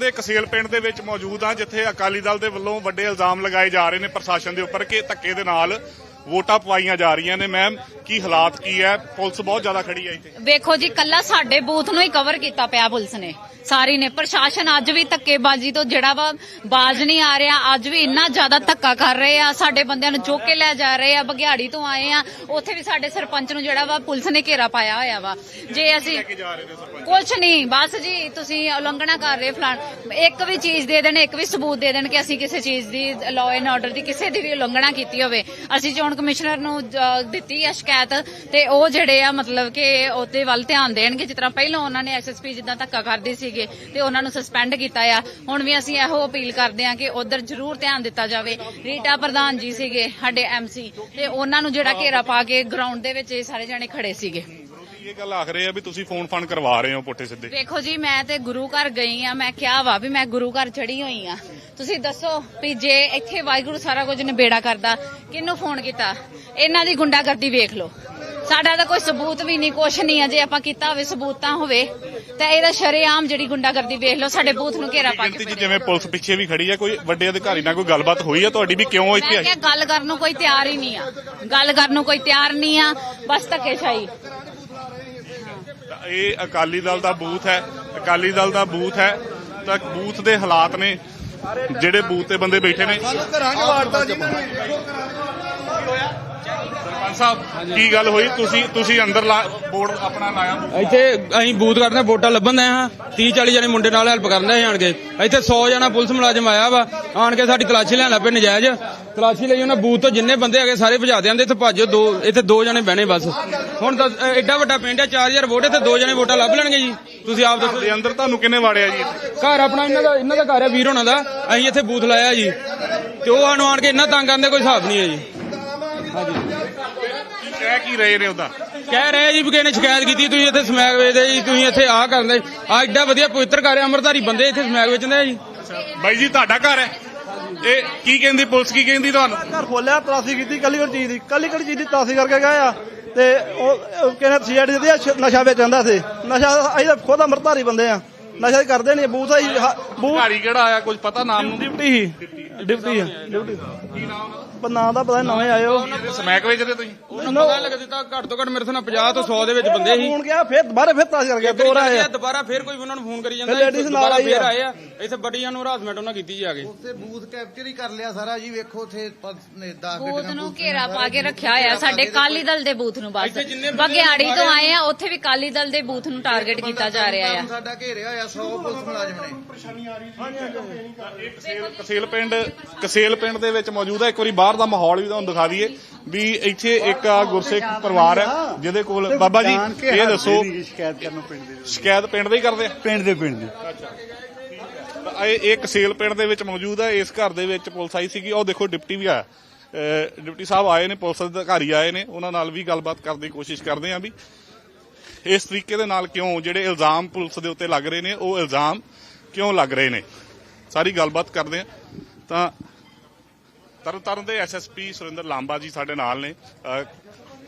ਦੇ ਕਸੇਲ ਪਿੰਡ ਦੇ ਵਿੱਚ ਮੌਜੂਦ ਆ ਜਿੱਥੇ ਅਕਾਲੀ ਦਲ ਦੇ ਵੱਲੋਂ ਵੱਡੇ ਇਲਜ਼ਾਮ ਲਗਾਏ ਜਾ ਰਹੇ ਨੇ ਪ੍ਰਸ਼ਾਸਨ ਦੇ ਉੱਪਰ ਕਿ ਧੱਕੇ ਦੇ ਨਾਲ ਵੋਟਾਂ ਪਵਾਈਆਂ ਜਾ ਰਹੀਆਂ ਨੇ। ਮੈਮ, ਕੀ ਹਾਲਾਤ ਕੀ ਹੈ? ਪੁਲਿਸ ਬਹੁਤ ਜ਼ਿਆਦਾ ਖੜੀ ਹੈ ਇੱਥੇ। ਵੇਖੋ ਜੀ, ਕੱਲਾ ਸਾਡੇ ਬੂਥ ਨੂੰ ਹੀ ਕਵਰ ਕੀਤਾ ਪਿਆ ਪੁਲਿਸ ਨੇ। ਸਾਰੀ ਨੇ। ਪ੍ਰਸ਼ਾਸਨ ਅੱਜ ਵੀ ਧੱਕੇਬਾਜ਼ੀ ਤੋਂ ਜਿਹੜਾ ਵਾ ਬਾਜ਼ ਨਹੀਂ ਆ ਰਿਹਾ। ਅੱਜ ਵੀ ਇੰਨਾ ਜ਼ਿਆਦਾ ਧੱਕਾ ਕਰ ਰਹੇ ਆ। ਸਾਡੇ ਬੰਦਿਆਂ ਨੂੰ ਚੁੱਕ ਕੇ ਲੈ ਜਾ ਰਹੇ ਆ। ਬਗਿਆੜੀ ਤੋਂ ਆਏ ਆ। ਉੱਥੇ ਵੀ ਸਾਡੇ ਸਰਪੰਚ ਨੂੰ ਜਿਹੜਾ ਵਾ ਪੁਲਿਸ ਨੇ ਘੇਰਾ ਪਾਇਆ ਹੋਇਆ ਵਾ। ਜੇ ਅਸੀਂ ਕਿ ਕੁਛ ਨਹੀਂ, ਬਸ ਜੀ, ਤੁਸੀਂ ਉਲੰਘਣਾ ਕਰ ਰਹੇ ਫਲਾਣ। ਇੱਕ ਵੀ ਚੀਜ਼ ਦੇ ਦੇਣ, ਇੱਕ ਵੀ ਸਬੂਤ ਦੇ ਦੇਣ ਕਿ ਅਸੀਂ ਕਿਸੇ ਚੀਜ਼ ਦੀ ਲਾਅ ਐਂਡ ਆਰਡਰ ਦੀ ਕਿਸੇ ਦੀ ਵੀ ਉਲੰਘਣਾ ਕੀਤੀ ਹੋਵੇ। ਅਸੀਂ ਚੋਣ ਕਮਿਸ਼ਨਰ ਨੂੰ ਦਿੱਤੀ ਆ ਸ਼ਿਕਾਇਤ ਤੇ ਉਹ ਜਿਹੜੇ ਆ ਮਤਲਬ ਕਿ ਉਹਦੇ ਵੱਲ ਧਿਆਨ ਦੇਣਗੇ। ਜਿਸ ਤਰ੍ਹਾਂ ਪਹਿਲਾਂ ਉਹਨਾਂ ਨੇ ਐਸਐਸਪੀ ਜਿੱਦਾਂ ਧੱਕਾ ਕਰਦੀ ਸੀ ਸੀਗੇ ਤੇ ਉਹਨਾਂ ਨੂੰ ਸਸਪੈਂਡ ਕੀਤਾ ਆ। ਹੁਣ ਵੀ ਅਸੀਂ ਇਹੋ ਅਪੀਲ ਕਰਦੇ ਆ ਕਿ ਉਧਰ ਜ਼ਰੂਰ ਧਿਆਨ ਦਿੱਤਾ ਜਾਵੇ। ਰੀਟਾ ਪ੍ਰਧਾਨ ਜੀ ਸੀਗੇ ਸਾਡੇ ਐਮਸੀ ਤੇ ਉਹਨਾਂ ਨੂੰ ਜਿਹੜਾ ਘੇਰਾ ਪਾ ਕੇ ਗਰਾਊਂਡ ਦੇ ਵਿੱਚ ਇਹ ਸਾਰੇ ਜਣੇ ਖੜੇ ਸੀਗੇ। ਇਹ ਗੱਲ ਆਖ ਰਹੇ ਆ ਵੀ ਤੁਸੀਂ ਫੋਨ ਫਾਨ ਕਰਵਾ ਰਹੇ ਹੋ ਪੁੱਠੇ ਸਿੱਧੇ। ਵੇਖੋ ਜੀ ਮੈਂ ਤੇ ਗੁਰੂ ਘਰ ਗਈ ਆ ਮੈਂ ਕਿਹਾ ਵਾ ਵੀ ਮੈਂ ਗੁਰੂ ਘਰ ਚੜੀ ਹੋਈ ਆ। ਤੁਸੀਂ ਦੱਸੋ ਵੀ ਜੇ ਇੱਥੇ ਵਾਹਿਗੁਰੂ ਸਾਰਾ ਕੁਝ ਨਿਬੇੜਾ ਕਰਦਾ ਕਿਹਨੂੰ ਫੋਨ ਕੀਤਾ? ਇਹਨਾਂ ਦੀ ਗੁੰਡਾਗਰਦੀ ਵੇਖ ਲਓ। ਸਾਡਾ ਤਾਂ ਕੋਈ ਸਬੂਤ ਵੀ ਨਹੀਂ ਕੁਛ ਨਹੀਂ ਆ। ਜੇ ਆਪਾਂ ਕੀਤਾ ਹੋਵੇ ਸਬੂਤ ਤਾਂ ਹੋਵੇ ਤਾਂ ਇਹਦਾ ਸ਼ਰੇਆਮ ਜਿਹੜੀ ਗੁੰਡਾਗਰਦੀ ਵੇਖ ਲਓ ਸਾਡੇ ਬੂਥ ਨੂੰ ਘੇਰਾ ਪਾ ਗਿਣਤੀ ਕੇ 'ਚ ਜਿਵੇਂ ਪੁਲਿਸ ਪਿੱਛੇ ਵੀ ਖੜੀ ਹੈ ਕੋਈ ਵੱਡੇ ਅਧਿਕਾਰੀ ਨਾਲ ਕੋਈ ਗੱਲਬਾਤ ਹੋਈ ਹੈ ਤੁਹਾਡੀ ਵੀ ਕਿਉਂ ਇੱਥੇ ਮੈਂ ਕਿਹਾ ਗੱਲ ਕਰਨ ਨੂੰ ਕੋਈ ਤਿਆਰ ਹੀ ਨਹੀਂ ਆ। ਗੱਲ ਕਰਨ ਨੂੰ ਕੋਈ ਤਿਆਰ ਨਹੀਂ ਆ ਬਸ ਧੱਕੇਸ਼ਾਹੀ। ਤਾਂ ਇਹ ਅਕਾਲੀ ਦਲ ਦਾ ਬੂਥ ਹੈ ਅਕਾਲੀ ਦਲ ਦਾ ਬੂਥ ਹੈ ਤਾਂ ਬੂਥ ਦੇ ਹਾਲਾਤ ਨੇ ਜਿਹੜੇ ਬੂਥ ਤੇ ਬੰਦੇ ਬੈਠੇ ਨੇ। ਕਰਾਂਗੇ ਵਾਰਤਾ ਜੀ ਸਾਹਿਬ ਕੀ ਗੱਲ ਹੋਈ? ਤੁਸੀਂ ਤੁਸੀਂ ਅੰਦਰ ਬੋਰਡ ਆਪਣਾ ਲਾਇਆ ਇੱਥੇ ਅਸੀਂ ਬੂਥ ਕੱਢਦੇ ਵੋਟਾਂ ਲੱਭਣ ਦੇ ਹਾਂ। 30 40 ਜਣੇ ਮੁੰਡੇ ਨਾਲ ਹੈਲਪ ਕਰਨ ਦੇ ਆਣ ਕੇ ਇੱਥੇ 100 ਜਣਾ ਪੁਲਿਸ ਮੁਲਾਜ਼ਮ ਆਇਆ ਵਾ। ਆਣ ਕੇ ਸਾਡੀ ਤਲਾਸ਼ੀ ਲੈਣ ਲੱਪੇ ਨਜਾਇਜ਼। ਤਲਾਸ਼ੀ ਲਈ ਉਹਨਾਂ ਬੂਥ ਤੋਂ ਜਿੰਨੇ ਬੰਦੇ ਹੈਗੇ ਸਾਰੇ ਭਜਾ ਦਿਆਂਦੇ ਇੱਥੇ ਭੱਜੋ ਦੋ ਇੱਥੇ ਦੋ ਜਣੇ ਬਹਿਣੇ ਬਸ। ਹੁਣ ਤਾਂ ਐਡਾ ਵੱਡਾ ਪਿੰਡ ਹੈ 4000 ਵੋਟ ਤੇ ਦੋ ਜਣੇ ਵੋਟਾਂ ਲੱਭ ਲੈਣਗੇ ਜੀ। ਤੁਸੀਂ ਆਪ ਦੱਸੋ। ਅੰਦਰ ਤੁਹਾਨੂੰ ਕਿੰਨੇ ਵਾੜਿਆ ਜੀ? ਇੱਥੇ? ਘਰ ਆਪਣਾ ਇਹਨਾਂ ਦਾ ਇਹਨਾਂ ਦਾ ਘਰ ਹੈ ਵੀਰ ਹੋਣਾ ਦਾ। ਅਸੀਂ ਇੱਥੇ ਬੂਥ ਲਾਇਆ ਜੀ। ਤੇ ਉਹ ਆਣ ਆਣ ਕੇ ਇੰਨਾ ਤੰਗ ਕਰਦੇ ਕੋਈ ਹਿਸਾਬ ਨਹੀਂ ਹੈ ਜੀ। ਕਹਿ ਕੀ ਰਹੇ ਨੇ ਉਹਦਾ? ਕਹਿ ਰਹੇ ਜੀ ਵੀ ਕਿਸੇ ਨੇ ਸ਼ਿਕਾਇਤ ਕੀਤੀ ਤੁਸੀਂ ਇੱਥੇ ਸਮੈਕ ਵੇਚਦੇ ਜੀ ਤੁਸੀਂ ਇੱਥੇ ਆਹ ਕਰਦੇ। ਆ ਐਡਾ ਵਧੀਆ ਪਵਿੱਤਰ ਘਰ ਹੈ ਅਮਰਧਾਰੀ ਬੰਦੇ ਇੱਥੇ ਸਮੈਕ ਵੇਚਦੇ ਆ ਜੀ। ਬਾਈ ਜੀ ਤੁਹਾਡਾ ਘਰ ਹੈ? ਇਹ ਕੀ ਕਹਿੰਦੀ ਪੁਲਿਸ ਕੀ ਕਹਿੰਦੀ ਤੁਹਾਨੂੰ? ਘਰ ਖੋਲਿਆ ਤਲਾਸੀ ਕੀਤੀ ਕੱਲੀ ਕੱਲੀ ਚੀਜ਼ ਦੀ। ਕੱਲੀ ਕੱਲੀ ਚੀਜ਼ ਦੀ ਤਲਾਸੀ ਕਰਕੇ ਗਏ ਆ। ਤੇ ਉਹ ਕਹਿੰਦੇ ਸੀਆਈਡੀ ਦੇ ਨਸ਼ਾ ਵੇਚਦਾ ਸੀ ਨਸ਼ਾ ਅਸੀਂ ਤਾਂ ਖੁਦ ਅਮਰਧਾਰੀ ਬੰਦੇ ਆ। ਨਸ਼ਾ ਹੀ ਕਰਦੇ ਨਹੀਂ ਬੂਥ ਹੀ ਬੂਥ ਘਾਰੀ ਕਿਹੜਾ ਆਇਆ ਕੁਝ ਪਤਾ ਨਾਮ ਨੂੰ? ਡਿਊਟੀ ਹੀ। ਡਿਊਟੀ ਆ ਡਿਊਟੀ ਪਰ ਨਾਂ ਦਾ ਪਤਾ ਨਵੇਂ ਆਏ ਹੋ। ਸਮੈਕ ਵੇਚਦੇ ਤੁਸੀਂ? ਉਹਨਾਂ ਪਤਾ ਲੱਗ ਦਿੱਤਾ ਘੱਟ ਤੋਂ ਘੱਟ ਮੇਰੇ ਤੋਂ 50 ਤੋਂ 100 ਦੇ ਵਿੱਚ ਬੰਦੇ ਸੀ। ਫੋਨ ਗਿਆ ਫਿਰ ਦੁਬਾਰਾ ਫਿਰ ਤਲਾਸੀ ਕਰਕੇ ਦੋ ਆਏ ਆ। ਦੁਬਾਰਾ ਫੇਰ ਕੋਈ ਉਹਨਾਂ ਨੂੰ ਫੋਨ ਕਰੀ ਜਾਂਦਾ ਫਿਰ ladies ਨਾਲ ਆਈ ਫੇਰ ਆ। ਆਏ ਆ। ਇੱਥੇ ਵੱਡੀਆਂ ਨੂੰ ਹਰਾਸਮੈਂਟ ਉਹਨਾਂ ਕੀਤੀ ਜਾ ਕੇ। ਉੱਥੇ ਬੂਥ ਕੈਪਚਰ ਹੀ ਕਰ ਲਿਆ ਸਾਰਾ ਜੀ ਵੇਖੋ ਉੱਥੇ ਪ- ਨੇ 10 ਬੂਥ ਨੂੰ ਘੇਰਾ ਪਾ ਕੇ ਰੱਖਿਆ ਹੋਇਆ ਸਾਡੇ ਕਾਲੀ ਦਲ ਦੇ ਬੂਥ ਨੂੰ ਬਸ। ਇੱਥੇ ਜਿੰਨੇ ਬੰਦੇ ਬਗਿਆੜੀ ਤੋਂ ਆਏ ਆ ਉੱਥੇ ਵੀ ਕਾਲੀ ਦਲ ਦੇ ਬੂਥ ਨੂੰ ਟਾਰਗੇਟ ਕੀਤਾ ਜਾ ਰਿਹਾ ਆ। ਸਾਡਾ ਘੇਰਿਆ ਹੋਇਆ 100 ਪੁਲਿਸ ਮੁਲਾਜ਼ਮ ਨੇ। ਕਸੇਲ ਕਸੇਲ ਪਿੰਡ ਕਸੇਲ ਪਿੰਡ ਦੇ ਵਿੱਚ ਮੌਜੂਦ ਹੈ ਇੱਕ ਵਾਰੀ ਬਾਹਰ ਦਾ ਮਾਹੌਲ ਵੀ ਤੁਹਾਨੂੰ ਦਿਖਾ ਦਈਏ ਵੀ ਇੱਥੇ ਇੱਕ ਗੁਰਸਿੱਖ ਪਰਿਵਾਰ ਹੈ ਜਿਹਦੇ ਕੋਲ ਬਾਬਾ ਜੀ ਇਹ ਦੱਸੋ ਸ਼ਿਕਾਇਤ ਕਰਨ ਪਿੰਡ ਦੇ ਸ਼ਿਕਾਇਤ ਪਿੰਡ ਦੇ ਹੀ ਕਰਦੇ ਆ? ਪਿੰਡ ਦੇ ਪਿੰਡ ਦੇ। ਤਾਂ ਇਹ ਕਸੇਲ ਪਿੰਡ ਦੇ ਵਿੱਚ ਮੌਜੂਦ ਹੈ ਇਸ ਘਰ ਦੇ ਵਿੱਚ ਪੁਲਿਸ ਆਈ ਸੀਗੀ। ਉਹ ਦੇਖੋ ਡਿਪਟੀ ਵੀ ਆਇਆ ਡਿਪਟੀ ਸਾਹਿਬ ਆਏ ਨੇ ਪੁਲਿਸ ਅਧਿਕਾਰੀ ਆਏ ਨੇ। ਉਹਨਾਂ ਨਾਲ ਵੀ ਗੱਲਬਾਤ ਕਰਨ ਦੀ ਕੋਸ਼ਿਸ਼ ਕਰਦੇ ਆਂ ਵੀ ਇਸ ਤਰੀਕੇ ਦੇ ਨਾਲ ਕਿਉਂ ਜਿਹੜੇ ਇਲਜ਼ਾਮ ਪੁਲਿਸ ਦੇ ਉੱਤੇ ਲੱਗ ਰਹੇ ਨੇ ਉਹ ਇਲਜ਼ਾਮ ਕਿਉਂ ਲੱਗ ਰਹੇ ਨੇ? ਸਾਰੀ ਗੱਲਬਾਤ ਕਰਦੇ ਆਂ। ਤਾਂ ਤਰਨ ਤਾਰਨ ਦੇ ਐਸਐਸਪੀ ਸੁਰਿੰਦਰ ਲਾਂਬਾ ਜੀ ਸਾਡੇ ਨਾਲ ਨੇ।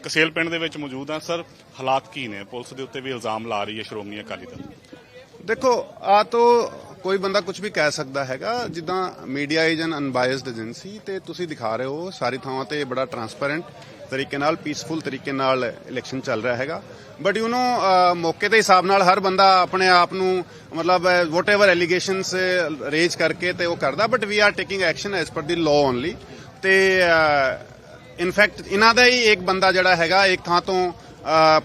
ਕਸੇਲ ਪਿੰਡ ਦੇ ਵਿੱਚ ਮੌਜੂਦ ਆ। ਸਰ, ਹਾਲਾਤ ਕੀ ਨੇ? ਪੁਲਿਸ ਦੇ ਉੱਤੇ ਵੀ ਇਲਜ਼ਾਮ ਲਾ ਰਹੀ ਹੈ ਸ਼੍ਰੋਮਣੀ ਅਕਾਲੀ ਦਲ। ਦੇਖੋ, ਆ ਤੋ ਕੋਈ ਬੰਦਾ ਕੁਝ ਵੀ ਕਹਿ ਸਕਦਾ ਹੈਗਾ, ਜਿੱਦਾਂ media is an unbiased agency ਤੇ ਤੁਸੀਂ ਦਿਖਾ ਰਹੇ ਹੋ, ਸਾਰੀ ਥਾਵਾਂ ਤੇ ਬੜਾ ਟਰਾਂਸਪੈਰੈਂਟ ਤਰੀਕੇ ਨਾਲ ਪੀਸਫੁਲ ਤਰੀਕੇ ਨਾਲ ਇਲੈਕਸ਼ਨ ਚੱਲ ਰਿਹਾ ਹੈਗਾ। ਬਟ ਯੂ نو ਮੌਕੇ ਦੇ ਹਿਸਾਬ ਨਾਲ ਹਰ ਬੰਦਾ ਆਪਣੇ ਆਪ ਨੂੰ, ਮਤਲਬ ਵਾਟਐਵਰ ਐਲੀਗੇਸ਼ਨਸ ਰੇਜ਼ ਕਰਕੇ ਤੇ ਉਹ ਕਰਦਾ but we are taking action as per the law only ਤੇ ਇਨਫੈਕਟ ਇਹਨਾਂ ਦਾ ਹੀ ਇੱਕ ਬੰਦਾ ਜਿਹੜਾ ਹੈਗਾ, ਇੱਕ ਥਾਂ ਤੋਂ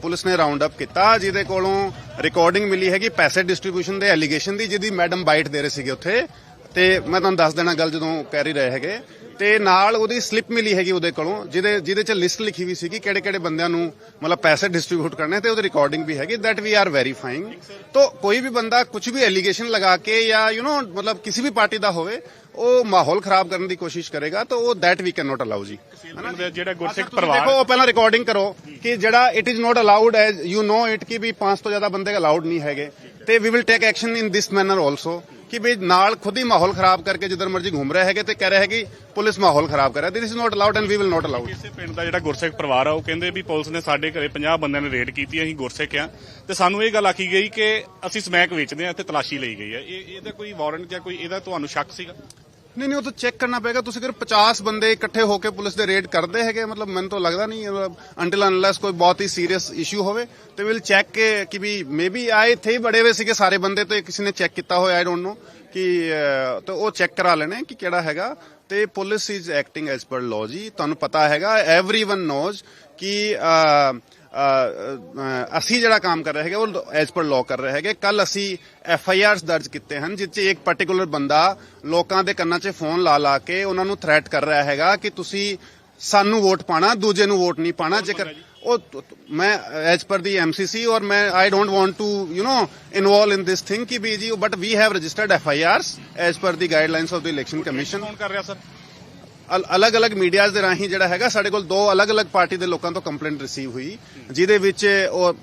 ਪੁਲਿਸ ਨੇ ਰਾਉਂਡ ਅਪ ਕੀਤਾ, ਜਿਹਦੇ ਕੋਲੋਂ ਰਿਕਾਰਡਿੰਗ ਮਿਲੀ ਹੈਗੀ ਪੈਸੇ ਡਿਸਟ੍ਰੀਬਿਊਸ਼ਨ ਦੇ ਐਲੀਗੇਸ਼ਨ ਦੀ, ਜਿਹਦੀ ਮੈਡਮ ਬਾਈਟ ਦੇ ਰਹੇ ਸੀਗੇ ਉੱਥੇ। ਤੇ ਮੈਂ ਤੁਹਾਨੂੰ ਦੱਸ ਦੇਣਾ ਗੱਲ ਜਦੋਂ ਕਹਿ ਹੀ ਰਹੇ ਹੈਗੇ। ਤੇ ਨਾਲ ਉਹਦੀ ਸਲਿੱਪ ਮਿਲੀ ਹੈਗੀ ਉਹਦੇ ਕੋਲੋਂ ਜਿਹਦੇ ਜਿਹਦੇ ਚ ਲਿਸਟ ਲਿਖੀ ਵੀ ਸੀਗੀ ਕਿਹੜੇ ਕਿਹੜੇ ਬੰਦਿਆਂ ਨੂੰ ਮਤਲਬ ਪੈਸੇ ਡਿਸਟ੍ਰੀਬਿਊਟ ਕਰਨੇ ਤੇ ਉਹਦੀ ਰਿਕਾਰਡਿੰਗ ਵੀ ਹੈਗੀ ਦੈਟ ਵੀ ਆਰ ਵੈਰੀਫਾਈਂਗ ਤੋ ਕੋਈ ਵੀ ਬੰਦਾ ਕੁਝ ਵੀ ਐਲੀਗੇਸ਼ਨ ਲਗਾ ਕੇ ਜਾਂ ਯੂ نو ਮਤਲਬ ਕਿਸੇ ਵੀ ਪਾਰਟੀ ਦਾ ਹੋਵੇ ਉਹ ਮਾਹੌਲ ਖਰਾਬ ਕਰਨ ਦੀ ਕੋਸ਼ਿਸ਼ ਕਰੇਗਾ ਤਾਂ ਉਹ that we can not allow ji ਪਿੰਡ ਦੇ ਜਿਹੜਾ ਗੁਰਸਿੱਖ ਤੁਸੀਂ ਪਰਿਵਾਰ ਦੇਖੋ ਉਹ ਪਹਿਲਾਂ ਰਿਕਾਰਡਿੰਗ ਕਰੋ ਕਿ ਜਿਹੜਾ it is not allowed as you know it ਕਿ ਵੀ 5 ਤੋਂ ਜ਼ਿਆਦਾ ਬੰਦੇ ਅਲਾਉਡ ਨਹੀਂ ਹੈਗੇ ਤੇ we will take action in this manner also ਕਿ ਵੀ ਨਾਲ ਖੁਦ ਹੀ ਮਾਹੌਲ ਖਰਾਬ ਕਰਕੇ ਜਿੱਧਰ ਮਰਜ਼ੀ ਘੁੰਮ ਰਹੇ ਹੈਗੇ ਤੇ ਕਹਿ ਰਹੇ ਹੈਗੇ ਪੁਲਿਸ ਮਾਹੌਲ ਖਰਾਬ ਕਰ ਰਹੀ। This is not allowed and we will not allowed ਇਸੇ ਪਿੰਡ ਦਾ ਜਿਹੜਾ ਗੁਰਸਿੱਖ ਪਰਿਵਾਰ ਆ, ਉਹ ਕਹਿੰਦੇ ਵੀ ਪੁਲਿਸ ਨੇ ਸਾਡੇ ਘਰੇ 50 ਬੰਦਿਆਂ ਨੇ ਰੇਡ ਕੀਤੀ, ਅਸੀਂ ਗੁਰਸਿੱਖ ਆ। ਤੇ ਸਾਨੂੰ ਇਹ ਗੱਲ ਆਖੀ ਗਈ ਕਿ ਅਸੀਂ ਸਮੈਕ ਵੇਚਦੇ ਆ ਤੇ ਤਲਾਸ਼ੀ ਲਈ ਗਈ ਹੈ ਇਹ ਇਹਦਾ ਕੋਈ ਵਾਰੰਟ ਜਾਂ ਕੋਈ ਇਹਦਾ ਤੁਹਾਨੂੰ ਸ਼ੱਕ ਸੀਗਾ? ਨਹੀਂ ਨਹੀਂ ਉਹ ਤਾਂ ਚੈੱਕ ਕਰਨਾ ਪਏਗਾ ਤੁਸੀਂ ਅਗਰ 50 ਬੰਦੇ ਇਕੱਠੇ ਹੋ ਕੇ ਪੁਲਿਸ ਦੇ ਰੇਡ ਕਰਦੇ ਹੈਗੇ ਮਤਲਬ ਮੈਨੂੰ ਤਾਂ ਲੱਗਦਾ ਨਹੀਂ ਅੰਟਿਲ ਅਨਲੈਸ ਕੋਈ ਬਹੁਤ ਹੀ ਸੀਰੀਅਸ ਇਸ਼ੂ ਹੋਵੇ ਤੇ ਵਿਲ ਚੈੱਕ ਕਿ ਵੀ ਮੇਬੀ ਆਏ ਇੱਥੇ ਹੀ ਬੜੇ ਹੋਏ ਸੀਗੇ ਸਾਰੇ ਬੰਦੇ ਤੇ ਕਿਸੇ ਨੇ ਚੈੱਕ ਕੀਤਾ ਹੋਇਆ ਆਈ ਡੋਨਟ ਨੋ ਕਿ ਅਹ, ਤੇ ਉਹ ਚੈੱਕ ਕਰਾ ਲੈਣੇ ਕਿ ਕਿਹੜਾ ਹੈਗਾ ਤੇ police is acting as per law ji ਤੁਹਾਨੂੰ ਪਤਾ ਹੈਗਾ एवरीवन ਨੋਜ਼ ਕਿ ਅਹ, ਅਹ, ਅਹ, ਅਸੀਂ ਜਿਹੜਾ ਕੰਮ ਕਰ ਰਹੇ ਹੈਗੇ ਉਹ ਐਸ ਪਰ ਲਾਅ ਕਰ ਰਹੇ ਹੈਗੇ। ਕੱਲ ਅਸੀਂ ਐਫ ਆਈ ਆਰਸ ਦਰਜ ਕੀਤੇ ਹਨ ਜਿਸ 'ਚ ਇੱਕ ਪਾਰਟਿਕੂਲਰ ਬੰਦਾ ਲੋਕਾਂ ਦੇ ਕੰਨਾਂ 'ਚ ਫੋਨ ਲਾ ਲਾ ਕੇ ਉਹਨਾਂ ਨੂੰ ਥ੍ਰੈਟ ਕਰ ਰਿਹਾ ਹੈਗਾ ਕਿ ਤੁਸੀਂ ਸਾਨੂੰ ਵੋਟ ਪਾਣਾ ਦੂਜੇ ਨੂੰ ਵੋਟ ਨਹੀਂ ਪਾਣਾ। ਜੇਕਰ ਉਹ ਮੈਂ ਐਜ਼ ਪਰ ਦੀ ਐਮਸੀਸੀ ਔਰ ਮੈਂ I don't want to you know involve in this thing ਕਿ ਵੀ ਜੀ but we have registered F I Rs as per the guidelines of the election commission ਕੌਣ ਕਰ ਰਿਹਾ ਸਰ ਅਲੱਗ-ਅਲੱਗ ਮੀਡੀਆਜ਼ ਦੇ ਰਾਹੀਂ ਜਿਹੜਾ ਹੈਗਾ, ਸਾਡੇ ਕੋਲ ਦੋ ਅਲੱਗ-ਅਲੱਗ ਪਾਰਟੀ ਦੇ ਲੋਕਾਂ ਤੋਂ ਕੰਪਲੇਂਟ ਰਿਸੀਵ ਹੋਈ, ਜਿਹਦੇ ਵਿੱਚ ਉਹ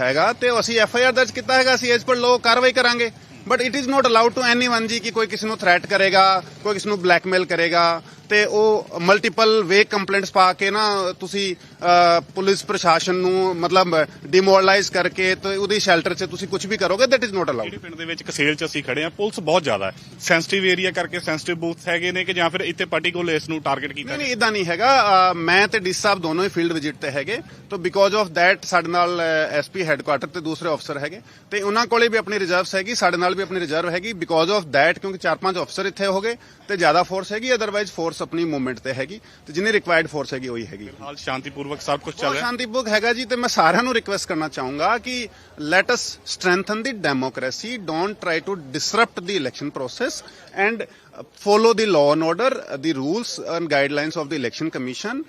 ਹੈਗਾ ਤੇ ਅਸੀਂ ਐਫ ਆਈ ਆਰ ਦਰਜ ਕੀਤਾ ਹੈਗਾ, ਅਸੀਂ ਇਸ ਪਰ ਲੋ ਕਾਰਵਾਈ ਕਰਾਂਗੇ। But it is not allowed to anyone ਜੀ ਕਿ ਕੋਈ ਕਿਸੇ ਨੂੰ ਥ੍ਰੈਟ ਕਰੇਗਾ, ਕੋਈ ਕਿਸੇ ਨੂੰ ਬਲੈਕਮੇਲ ਕਰੇਗਾ। ਤੇ ਉਹ ਮਲਟੀਪਲ ਵੇ ਕੰਪਲੇਂਟਸ ਪਾ ਕੇ ਨਾ ਤੁਸੀਂ ਪੁਲਿਸ ਪ੍ਰਸ਼ਾਸਨ ਨੂੰ ਮਤਲਬ ਡਿਮੋਰਲਾਈਜ਼ ਕਰਕੇ ਤੇ ਉਹਦੀ ਸ਼ੈਲਟਰ 'ਚ ਤੁਸੀਂ ਕੁਝ ਵੀ ਕਰੋਗੇ ਦੈਟ ਇਜ਼ ਨਾਟ ਜਿਹੜੀ ਪਿੰਡ ਦੇ ਵਿੱਚ ਕਸੇਲ ਚ ਅਸੀਂ ਖੜੇ ਆ ਪੁਲਿਸ ਬਹੁਤ ਜ਼ਿਆਦਾ ਹੈ। ਸੈਂਸਿਟਿਵ ਏਰੀਆ ਕਰਕੇ ਸੈਂਸਿਟਿਵ ਬੂਥ ਹੈਗੇ ਨੇ ਕਿ ਜਾਂ ਫਿਰ ਇੱਥੇ ਪਾਰਟੀਕੂਲਰ ਇਸ ਨੂੰ ਟਾਰਗੇਟ ਕੀਤਾ ਨਹੀਂ ਨਹੀਂ ਇਦਾਂ ਨਹੀਂ ਹੈਗਾ। ਮੈਂ ਤੇ ਡੀ ਸਾਹਿਬ ਦੋਨੋਂ ਹੀ ਫੀਲਡ ਵਿਜ਼ਿਟ ਤੇ ਹੈਗੇ। ਤਾਂ ਬਿਕੋਜ਼ ਆਫ ਥੈਟ ਸਾਡੇ ਨਾਲ ਐਸਪੀ ਹੈੱਡਕੁਆਟਰ ਤੇ ਦੂਸਰੇ ਅਫਸਰ ਹੈਗੇ। ਤੇ ਉਹਨਾਂ ਕੋਲੇ ਵੀ ਆਪਣੀ ਰਿਜ਼ਰਵਸ ਹੈਗੀ ਸਾਡੇ ਨਾਲ ਵੀ ਆਪਣੀ ਰਿਜ਼ਰਵ ਹੈਗੀ। ਬਿਕੋਜ਼ ਆਫ ਥੈਟ ਕਿਉਂਕਿ ਚਾਰ ਪੰਜ ਅਫਸਰ ਇੱਥੇ ਹੋ ਗਏ ਤੇ ਜ਼ਿਆਦਾ ਫੋਰਸ ਹੈਗੀ ਅਦਰਵਾਈਜ਼ ਫੋਰਸ ਆਪਣੀ ਮੂਵਮੈਂਟ ਤੇ ਹੈਗੀ ਤੇ ਜਿੰਨੀ ਰਿਕੁਆਇਰਡ ਫੋਰਸ ਹੈਗੀ ਉਹੀ ਹੈਗੀ। ਹਾਲ ਸ਼ਾਂਤੀਪੂਰਵਕ ਸਭ ਕੁਝ ਚੱਲ ਰਿਹਾ। ਸ਼ਾਂਤੀਪੂਰਵਕ ਹੈਗਾ ਜੀ ਤੇ ਮੈਂ ਸਾਰਿਆਂ ਨੂੰ ਰਿਕਵੈਸਟ ਕਰਨਾ ਚਾਹੂੰਗਾ ਕਿ let us strengthen the democracy don't try to disrupt the election process and follow the law and order the rules and guidelines of the election commission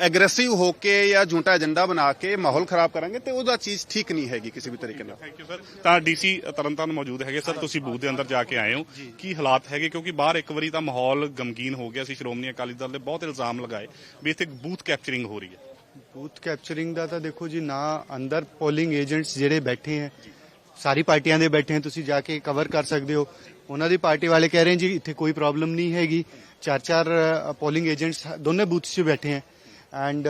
aggressive ਹੋ ਕੇ ਜਾਂ ਝੂਠਾ ਏਜੰਡਾ ਬਣਾ ਕੇ ਮਾਹੌਲ ਖਰਾਬ ਕਰਾਂਗੇ ਤੇ ਉਹਦਾ ਚੀਜ਼ ਠੀਕ ਨਹੀਂ ਹੈਗੀ ਕਿਸੇ ਵੀ ਤਰੀਕੇ ਨਾਲ ਥੈਂਕ ਯੂ ਸਰ ਤਾਂ ਡੀਸੀ ਤਰਨਤਾਰਨ ਮੌਜੂਦ ਹੈਗੇ ਸਰ ਤੁਸੀਂ ਬੂਥ ਦੇ ਅੰਦਰ ਜਾ ਕੇ ਆਏ ਹੋ ਕੀ ਹਾਲਾਤ ਹੈਗੇ ਕਿਉਂਕਿ ਬਾਹਰ ਇੱਕ ਵਾਰੀ ਤਾਂ ਮਾਹੌਲ ਗਮਗੀਨ ਹੋ ਗਿਆ ਸੀ ਸ਼੍ਰੋਮਣੀ ਅਕਾਲੀ ਦਲ ਦੇ ਬਹੁਤ ਇਲਜ਼ਾਮ ਲਗਾਏ ਵੀ ਇੱਥੇ ਬੂਥ ਕੈਪਚਰਿੰਗ ਹੋ ਰਹੀ ਹੈ ਬੂਥ ਕੈਪਚਰਿੰਗ ਦਾ ਤਾਂ ਦੇਖੋ ਜੀ ਨਾ ਅੰਦਰ ਪੋਲਿੰਗ ਏਜੰਟਸ ਜਿਹੜੇ ਬੈਠੇ ਹੈ ਸਾਰੀ ਪਾਰਟੀਆਂ ਦੇ ਬੈਠੇ ਹੈ ਤੁਸੀਂ ਜਾ ਕੇ ਕਵਰ ਕਰ ਸਕਦੇ ਹੋ ਉਹਨਾਂ ਦੀ ਪਾਰਟੀ ਵਾਲੇ ਕਹਿ ਰਹੇ ਹੈ ਜੀ, ਇੱਥੇ ਕੋਈ ਪ੍ਰੋਬਲਮ ਨਹੀਂ ਹੈਗੀ। ਚਾਰ ਚਾਰ ਪੋਲਿੰਗ ਏਜੰਟਸ ਦੋਨੇ ਬੂਥਸ 'ਚ ਬੈਠੇ ਹੈ। ਐਂਡ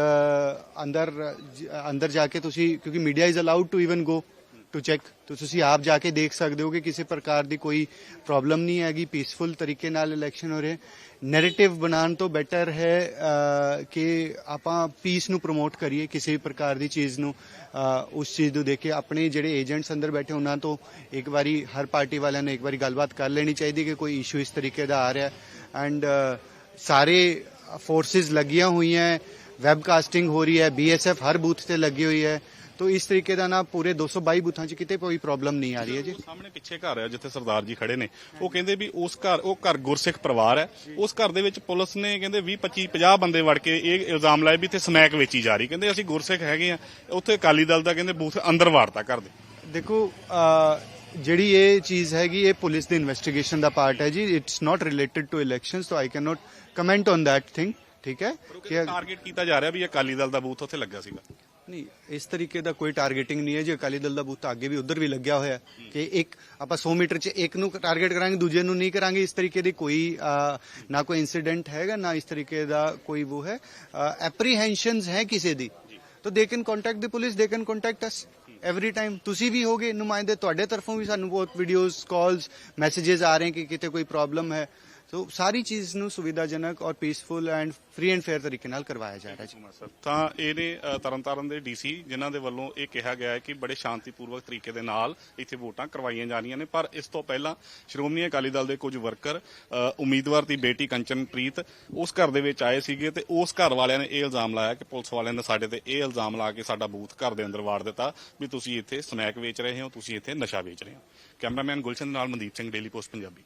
ਅੰਦਰ ਜ- ਅੰਦਰ ਜਾ ਕੇ ਤੁਸੀਂ, ਕਿਉਂਕਿ media is allowed to even go to check ਤੁਸੀਂ ਆਪ ਜਾ ਕੇ ਦੇਖ ਸਕਦੇ ਹੋ ਕਿ ਕਿਸੇ ਪ੍ਰਕਾਰ ਦੀ ਕੋਈ ਪ੍ਰੋਬਲਮ ਨਹੀਂ ਹੈਗੀ ਪੀਸਫੁਲ ਤਰੀਕੇ ਨਾਲ ਇਲੈਕਸ਼ਨ ਹੋ ਰਹੇ ਨੈਰੇਟਿਵ ਬਣਾਉਣ ਤੋਂ ਬੈਟਰ ਹੈ ਕਿ ਆਪਾਂ ਪੀਸ ਨੂੰ ਪ੍ਰਮੋਟ ਕਰੀਏ, ਕਿਸੇ ਵੀ ਪ੍ਰਕਾਰ ਦੀ ਚੀਜ਼ ਨੂੰ ਉਸ ਚੀਜ਼ ਨੂੰ ਦੇਖ ਕੇ। ਆਪਣੇ ਜਿਹੜੇ ਏਜੰਟਸ ਅੰਦਰ ਬੈਠੇ, ਉਹਨਾਂ ਤੋਂ ਇੱਕ ਵਾਰੀ ਹਰ ਪਾਰਟੀ ਵਾਲਿਆਂ ਨੇ ਇੱਕ ਵਾਰੀ ਗੱਲਬਾਤ ਕਰ ਲੈਣੀ ਚਾਹੀਦੀ ਕਿ ਕੋਈ ਇਸ਼ੂ ਇਸ ਤਰੀਕੇ ਦਾ ਆ ਰਿਹਾ ਐਂਡ ਸਾਰੇ ਫੋਰਸਿਸ ਲੱਗੀਆਂ ਹੋਈਆਂ ਵੈਬਕਾਸਟਿੰਗ ਹੋ ਰਹੀ ਹੈ ਬੀਐਸਐਫ ਹਰ ਬੂਥ ਤੇ ਲੱਗੀ ਹੋਈ ਹੈ। ਤੋ ਇਸ ਤਰੀਕੇ ਦਾ ਨਾ ਪੂਰੇ 222 ਬੂਥਾਂ 'ਚ ਕਿਤੇ ਕੋਈ ਪ੍ਰੋਬਲਮ ਨਹੀਂ ਆ ਰਹੀ ਹੈ ਜੀ। ਸਾਹਮਣੇ ਪਿੱਛੇ ਘਰ ਹੈ ਜਿੱਥੇ ਸਰਦਾਰ ਜੀ ਖੜੇ ਨੇ। ਉਹ ਕਹਿੰਦੇ ਵੀ ਉਸ ਘਰ ਉਹ ਘਰ ਗੁਰਸਿੱਖ ਪਰਿਵਾਰ ਹੈ। ਉਸ ਘਰ ਦੇ ਵਿੱਚ ਪੁਲਿਸ ਨੇ ਕਹਿੰਦੇ 20 25 50 ਬੰਦੇ ਵੜ ਕੇ ਇਹ ਇਲਜ਼ਾਮ ਲਾਏ ਵੀ ਇੱਥੇ ਸਮੈਕ ਵੇਚੀ ਜਾ ਰਹੀ। ਕਹਿੰਦੇ ਅਸੀਂ ਗੁਰਸਿੱਖ ਹੈਗੇ ਆ ਉੱਥੇ ਅਕਾਲੀ ਦਲ ਦਾ ਕਹਿੰਦੇ ਬੂਥ ਅੰਦਰ ਵਾੜਤਾ ਘਰ ਦੇ। ਦੇਖੋ ਜਿਹੜੀ ਇਹ ਚੀਜ਼ ਹੈਗੀ ਇਹ ਪੁਲਿਸ ਦੀ ਇਨਵੈਸਟੀਗੇਸ਼ਨ ਦਾ ਪਾਰਟ ਹੈ ਜੀ। It's not related to elections so I can not comment on thing ਠੀਕ ਹੈ? ਕਿ ਟਾਰਗੇਟ ਕੀਤਾ ਜਾ ਰਿਹਾ ਵੀ ਅਕਾਲੀ ਦਲ ਦਾ ਬੂਥ ਉੱਥੇ ਲੱਗਾ ਸੀਗਾ। ਨਹੀਂ ਇਸ ਤਰੀਕੇ ਦਾ ਕੋਈ ਟਾਰਗੇਟਿੰਗ ਨਹੀਂ ਹੈ ਜੀ। ਅਕਾਲੀ ਦਲ ਦਾ ਬੂਥ ਅੱਗੇ ਵੀ ਉਧਰ ਵੀ ਲੱਗਿਆ ਹੋਇਆ ਹੈ ਕਿ ਇੱਕ ਆਪਾਂ 100 ਮੀਟਰ 'ਚ ਇੱਕ ਨੂੰ ਟਾਰਗੇਟ ਕਰਾਂਗੇ ਦੂਜੇ ਨੂੰ ਨਹੀਂ ਕਰਾਂਗੇ ਇਸ ਤਰੀਕੇ ਦੀ ਕੋਈ ਅਹ, ਨਾ ਕੋਈ ਇਨਸੀਡੈਂਟ ਹੈਗਾ ਨਾ ਇਸ ਤਰੀਕੇ ਦਾ ਕੋਈ ਉਹ ਹੈ। ਐਪਰੀਹੈਂਸ਼ਨਸ ਹੈ ਕਿਸੇ ਦੀ। ਤਾਂ they can contact the police they can contact us every time ਤੁਸੀਂ ਵੀ ਹੋਗੇ ਨੁਮਾਇੰਦੇ ਤੁਹਾਡੇ ਤਰਫੋਂ ਵੀ ਸਾਨੂੰ ਬਹੁਤ ਵੀਡੀਓਜ਼ ਕਾਲਸ ਮੈਸੇजेस ਆ ਰਹੇ ਕਿ ਕਿਤੇ ਕੋਈ ਪ੍ਰੋਬਲਮ ਹੈ। ਸੋ ਸਾਰੀ ਚੀਜ਼ ਨੂੰ ਸੁਵਿਧਾਜਨਕ ਔਰ peaceful and free and fair ਤਰੀਕੇ ਨਾਲ ਕਰਵਾਇਆ ਜਾ ਰਿਹਾ ਜੀ। ਸਰ ਤਾਂ ਇਹਨੇ ਤਰਨਤਾਰਨ ਦੇ ਡੀਸੀ, ਜਿਨ੍ਹਾਂ ਦੇ ਵੱਲੋਂ ਇਹ ਕਿਹਾ ਗਿਆ ਹੈ ਕਿ ਬੜੇ ਸ਼ਾਂਤੀਪੂਰਵਕ ਤਰੀਕੇ ਦੇ ਨਾਲ ਇੱਥੇ ਵੋਟਾਂ ਕਰਵਾਈਆਂ ਜਾ ਨੇ। ਪਰ ਇਸ ਤੋਂ ਪਹਿਲਾਂ ਸ਼੍ਰੋਮਣੀ ਅਕਾਲੀ ਦਲ ਦੇ ਕੁਝ ਵਰਕਰ ਉਮੀਦਵਾਰ ਦੀ ਬੇਟੀ ਕੰਚਨਪ੍ਰੀਤ ਉਸ ਘਰ ਦੇ ਵਿੱਚ ਆਏ ਸੀਗੇ ਤੇ ਉਸ ਘਰ ਵਾਲਿਆਂ ਨੇ ਇਹ ਇਲਜ਼ਾਮ ਲਾਇਆ ਕਿ ਪੁਲਿਸ ਵਾਲਿਆਂ ਨੇ ਸਾਡੇ ਤੇ ਇਹ ਇਲਜ਼ਾਮ ਲਾ ਕੇ ਸਾਡਾ ਬੂਥ ਘਰ ਦੇ ਅੰਦਰ ਵਾੜ ਦਿੱਤਾ ਵੀ ਤੁਸੀਂ ਇੱਥੇ ਸਨੈਕ ਵੇਚ ਰਹੇ ਹੋ, ਤੁਸੀਂ ਇੱਥੇ ਨਸ਼ਾ ਵੇਚ ਰਹੇ ਹੋ। ਕੈਮਰਾਮੈਨ ਗੁਲਸ਼ਨ ਦੇ ਨਾਲ ਮਨਦੀਪ ਸਿੰਘ, ਡੇਲੀ ਪੋਸਟ ਪੰਜਾਬੀ।